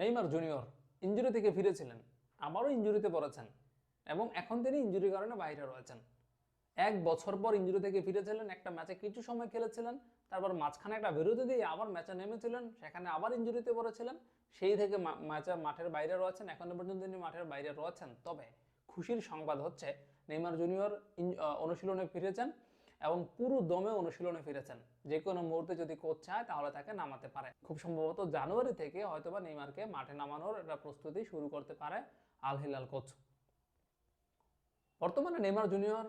Neymar junior injury থেকে ফিরেছিলেন, আবারও ইঞ্জুরিতে পড়েছেন এবং এখন তিনি ইঞ্জুরির কারণে বাইরে রয়েছেন। এক বছর পর ইঞ্জুরি থেকে ফিরেছিলেন, একটা ম্যাচে কিছু সময় খেলেছিলেন, তারপর মাঝখানে একটা বিরতি দিয়ে আবার ম্যাচে নেমেছিলেন, সেখানে আবার ইঞ্জুরিতে পড়েছিলেন, সেই থেকে ম্যাচে মাঠের বাইরে রয়েছেন, এখনও পর্যন্ত তিনি মাঠের বাইরে রয়েছেন। তবে খুশির সংবাদ হচ্ছে, নেইমার জুনিয়র অনুশীলনে ফিরেছেন এবং পুরো দমে অনুশীলনে ফিরেছেন। যে কোনো মুহূর্তে যদি কোচ চায়, তাহলে তাকে নামাতে পারে। খুব সম্ভবত জানুয়ারি থেকে হয়তোবা নেইমারকে মাঠে নামানোর একটা প্রস্তুতি শুরু করতে পারে আল হিলাল কোচ বর্তমানে নেইমার জুনিয়র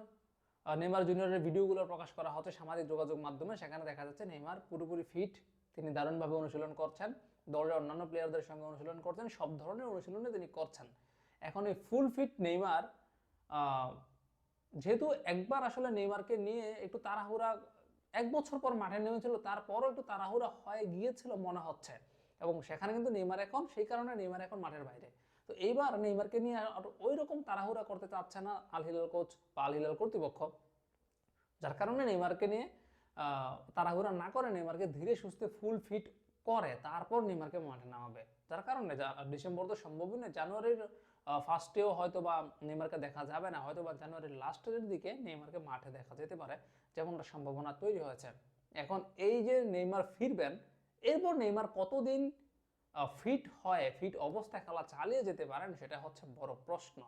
নেইমার জুনিয়রের ভিডিওগুলো প্রকাশ করা হচ্ছে সামাজিক যোগাযোগ মাধ্যমে। সেখানে দেখা যাচ্ছে নেইমার পুরোপুরি ফিট তিনি দারুণভাবে অনুশীলন করছেন। দলের অন্যান্য প্লেয়ারদের সঙ্গে অনুশীলন করছেন। সব ধরনের অনুশীলনে তিনি করছেন। এখন এই ফুল ফিট নেইমার যেহেতু একবার আসলে নেইমারকে নিয়ে একটু তাড়াহুড়া, এক বছর পর মাঠে নেমেছিল, তারপরও একটু তাড়াহুড়া হয়ে গিয়েছিল মনে হচ্ছে। এবং সেখানে কিন্তু নেইমার এখন, সেই কারণে নেইমার এখন মাঠের বাইরে। তো এইবার নেইমারকে নিয়ে আর ওই রকম তাড়াহুড়া করতে চাচ্ছে না আল হিলাল কোচ বা আল হিলাল কর্তৃপক্ষ। যার কারণে নেইমারকে নিয়ে তাড়াহুড়া না করে নেইমারকে ধীরে সুস্থে ফুল ফিট করে, তারপর নেইমারকে মাঠে নামাবে। যার কারণে ডিসেম্বর তো সম্ভবই নয়, জানুয়ারির ফার্স্টেও হয়তো বা নেইমারকে দেখা যাবে না, হয়তো বা জানুয়ারির লাস্টের দিকে নেইমারকে মাঠে দেখা যেতে পারে, যেমনটা সম্ভাবনা তৈরি হয়েছে। এখন এই যে নেইমার ফিরবেন, এরপর নেইমার কতদিন ফিট হয় ফিট অবস্থায় খেলা চালিয়ে যেতে পারেন, সেটা হচ্ছে বড় প্রশ্ন।